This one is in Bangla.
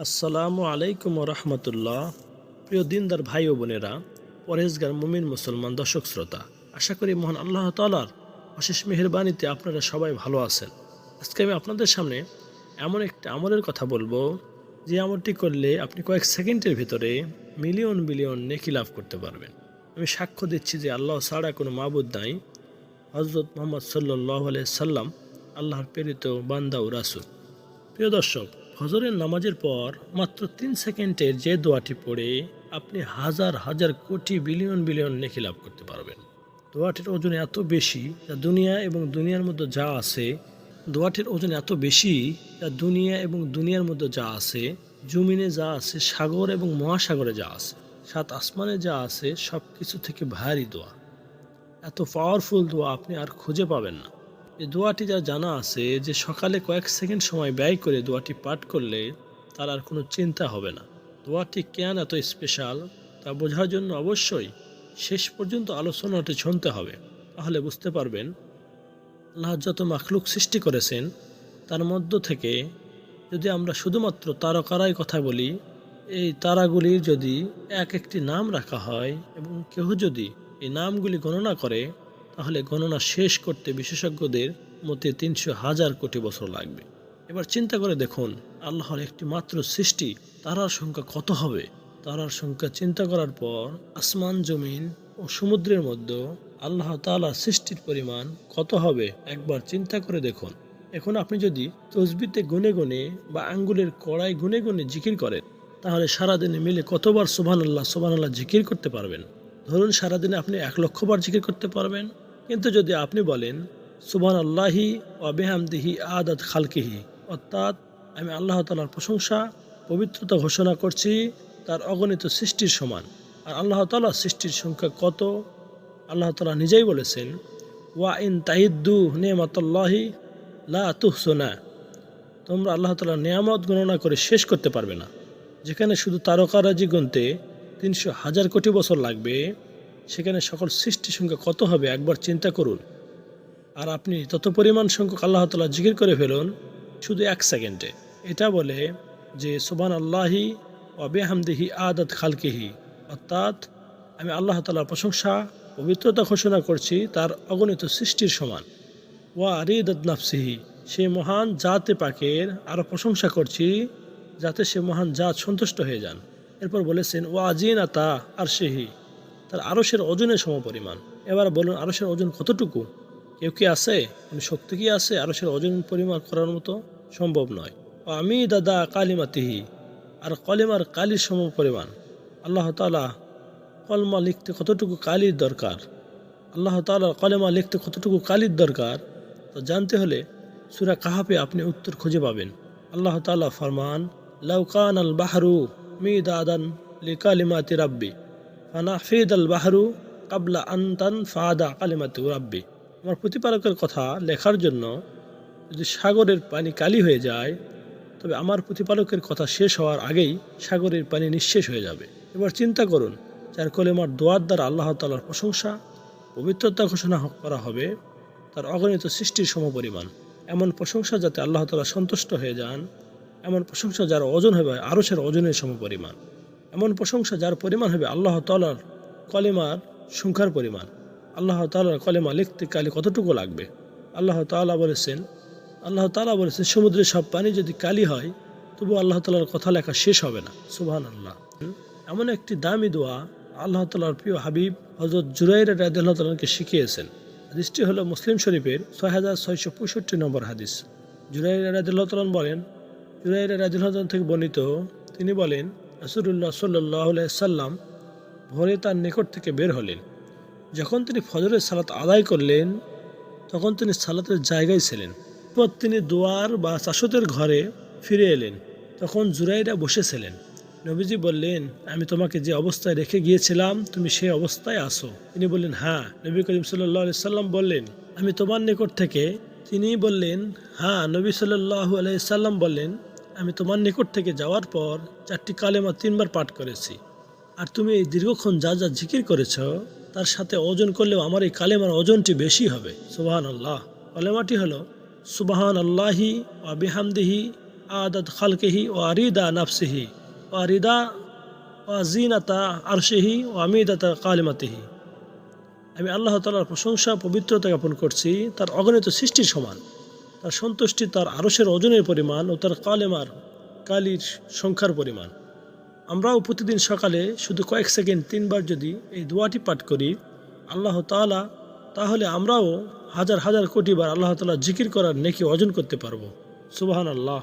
আসসালামু আলাইকুম রহমতুল্লাহ। প্রিয় দিনদার ভাই ও বোনেরা পরেজগার মুমিন মুসলমান দর্শক শ্রোতা, আশা করি মহান আল্লাহ তালার অশেষ মেহরবানিতে আপনারা সবাই ভালো আছেন। আজকে আমি আপনাদের সামনে এমন একটা আমলের কথা বলব, যে আমলটি করলে আপনি কয়েক সেকেন্ডের ভিতরে মিলিয়ন বিলিয়ন নেকি লাভ করতে পারবেন। আমি সাক্ষ্য দিচ্ছি যে আল্লাহ ছাড়া কোনো মাবুদ নাই। হজরত মোহাম্মদ সাল্লাহ সাল্লাম, আল্লাহর প্রেরিত বান্দা ও রাসুল। প্রিয় দর্শক ফজরের নামাজের পর মাত্র তিন সেকেন্ডের যে দোয়াটি পড়ে, আপনি হাজার হাজার কোটি বিলিয়ন বিলিয়ন নেকি লাভ করতে পারবেন। দোয়াটির ওজন এত বেশি যা দুনিয়া এবং দুনিয়ার মধ্যে যা আছে, দোয়াটির ওজন এত বেশি যা দুনিয়া এবং দুনিয়ার মধ্যে যা আছে, জমিনে যা আছে, সাগর এবং মহাসাগরে যা আছে, সাত আসমানে যা আছে সব কিছু থেকে ভারী দোয়া। এত পাওয়ারফুল দোয়া আপনি আর খুঁজে পাবেন না। এই দোয়াটি যা জানা আছে যে সকালে কয়েক সেকেন্ড সময় ব্যয় করে দোয়াটি পাঠ করলে তার আর কোনো চিন্তা হবে না। দোয়াটি কেন এত স্পেশাল তা বোঝার জন্য অবশ্যই শেষ পর্যন্ত আলোচনাটি শুনতে হবে। তাহলে বুঝতে পারবেন, আল্লাহ যত মাখলুক সৃষ্টি করেছেন, তার মধ্য থেকে যদি আমরা শুধুমাত্র তারকারাই কথা বলি, এই তারাগুলির যদি এক একটি নাম রাখা হয় এবং কেউ যদি এই নামগুলি গণনা করে তাহলে গণনা শেষ করতে বিশেষজ্ঞদের মতে তিনশো হাজার কোটি বছর লাগবে। এবার চিন্তা করে দেখুন, আল্লাহর একটি মাত্র সৃষ্টি, তারার সংখ্যা কত হবে? তারার সংখ্যা চিন্তা করার পর আসমান, জমিন ও সমুদ্রের মধ্যে আল্লাহ তালার সৃষ্টির পরিমাণ কত হবে? একবার চিন্তা করে দেখুন। এখন আপনি যদি তসবিতে গুনে গুনে বা আঙ্গুলের কড়াই গুনে গুনে জিকির করেন, তাহলে সারাদিনে মিলে কতবার সোভান আল্লাহ সোভান আল্লাহ জিকির করতে পারবেন? ধরুন সারাদিনে আপনি এক লক্ষ বার জিকির করতে পারবেন। কিন্তু যদি আপনি বলেন সুবান আল্লাহি অবেহামদিহি আদাত খালকিহি, অর্থাৎ আমি আল্লাহ তালার প্রশংসা, পবিত্রতা ঘোষণা করছি, তার অগণিত সৃষ্টির সমান। আর আল্লাহ তালার সৃষ্টির সংখ্যা কত? আল্লাহ তালা নিজেই বলেছেন, ওয়া ইন তাহিদ্দু নেমাতল্লাহি লা তুহসোনা, তোমরা আল্লাহ তালার নিয়ামত গণনা করে শেষ করতে পারবে না। যেখানে শুধু তারকারাজি গুনতে তিনশো হাজার কোটি বছর লাগবে, সেখানে সকল সৃষ্টি সংখ্যা কত হবে একবার চিন্তা করুন। আর আপনি তত পরিমাণ সংখ্যক আল্লাহ তালা জিকির করে ফেলুন, শুধু এক সেকেন্ডে। এটা বলে যে সোবান আল্লাহি অবেহামদিহি আদত খালকিহি। অর্থাৎ আমি আল্লাহ তালার প্রশংসা, পবিত্রতা ঘোষণা করছি, তার অগণিত সৃষ্টির সমান। ওয়া রিদত নাফসিহি সেই মহান জাতে পাকের আরও প্রশংসা করছি, যাতে সে মহান জাত সন্তুষ্ট হয়ে যান। এরপর বলেছেন ও আজিন আতা আর সেহি তার আরসের ওজনের সমপরিমাণ। এবার বলুন আরসের ওজন কতটুকু? কেউ কি আছে? কোনো শক্তি কি আছে? আরসের ওজন পরিমাণ করার মতো সম্ভব নয়। ও আমি দাদা কালিমাতিহি। আর কলিমার কালির সম পরিমাণ আল্লাহ তালা কলমা লিখতে কতটুকু কালির দরকার? আল্লাহ তালা কলেমা লিখতে কতটুকু কালির দরকার? তো জানতে হলে সুরা কাহাপে আপনি উত্তর খুঁজে পাবেন। আল্লাহ তালা ফরমান লাউকান আল বাহরু। মি দাদান লিকালিমাতি রাব্বি। ফানাফিদ আল বাহরু কাবলা আন্তান ফাদা কালিমাতি রাব্বি। আমার প্রতিপালকের কথা লেখার জন্য যদি সাগরের পানি কালি হয়ে যায়, তবে আমার প্রতিপালকের কথা শেষ হওয়ার আগেই সাগরের পানি নিঃশেষ হয়ে যাবে। এবার চিন্তা করুন, যার কলেমার দোয়ার দ্বারা আল্লাহ তালার প্রশংসা, পবিত্রতা ঘোষণা করা হবে, তার অগণিত সৃষ্টির সমপরিমাণ। এমন প্রশংসা যাতে আল্লাহ তালা সন্তুষ্ট হয়ে যান এমন প্রশংসা যার ওজন হবে আরসের ওজনের সমপরিমাণ। এমন প্রশংসা যার পরিমাণ হবে আল্লাহ তালার কলেমার সংখ্যার পরিমাণ। আল্লাহ তালার কলেমা লিখতে কালে কতটুকু লাগবে? আল্লাহ তালা বলেছেন, আল্লাহ তালা বলেছেন, সমুদ্রের সব পানি যদি কালি হয় তবু আল্লাহ তালার কথা লেখা শেষ হবে না। সুবহান আল্লাহ এমন একটি দামি দোয়া আল্লাহ তালার প্রিয় হাবিব হজরত জুরাইর রাদিল্লাহ তালাকে শিখিয়েছেন। হাদিসটি হলো মুসলিম শরীফের ছয় হাজার ছয়শো পঁয়ষট্টি নম্বর হাদিস। জুরাইর রাদিল্লাহ তালান বলেন জুরাইর রাদিল্লাহ থেকে বর্ণিত, তিনি বলেন রসুল্লাহ সাল্লাহ সাল্লাম ভোরে তার নিকট থেকে বের হলেন। যখন তিনি ফজরের সালাত আদায় করলেন, তখন তিনি সালাতের জায়গায় ছিলেন। এরপর তিনি দোয়ার বা চাষতের ঘরে ফিরে এলেন। তখন জুরাইরা বসেছিলেন নবীজি বললেন, আমি তোমাকে যে অবস্থায় রেখে গিয়েছিলাম, তুমি সেই অবস্থায় আসো তিনি বললেন হ্যাঁ। নবী করিম সাল্লাহ সাল্লাম বললেন, আমি তোমার নিকট থেকে। তিনি বললেন হ্যাঁ। নবী সাল্লাহু আলাইসাল্লাম বললেন আমি তোমার নিকট থেকে যাওয়ার পর চারটি কালেমা তিনবার পাঠ করেছি। আর তুমি এই দীর্ঘক্ষণ যা যা জিকির করেছ, তার সাথে ওজন করলেও আমার এই কালেমার ওজনটি বেশি হবে। সুবাহান আল্লাহ কালেমাটি হলো সুবাহান আল্লাহি আবিহামদিহি আদাত খালকেহি ও আরিদা নাফসিহি ও আরিদা ও জিনাতা আরশেহি ও আমিদাতা কালিমাতিহি। আমি আল্লাহ তালার প্রশংসা পবিত্রতা জ্ঞাপন করছি, তার অগণিত সৃষ্টির সমান। তার সন্তুষ্টি তার আরসের ওজনের পরিমাণ ও তার কালেমার, কালির সংখ্যার পরিমাণ। আমরাও প্রতিদিন সকালে শুধু কয়েক সেকেন্ড তিনবার যদি এই দোয়াটি পাঠ করি, আল্লাহ তালা তাহলে আমরাও হাজার হাজার কোটিবার আল্লাহ তালা জিকির করার নেকি অর্জন করতে পারব। সুবাহান আল্লাহ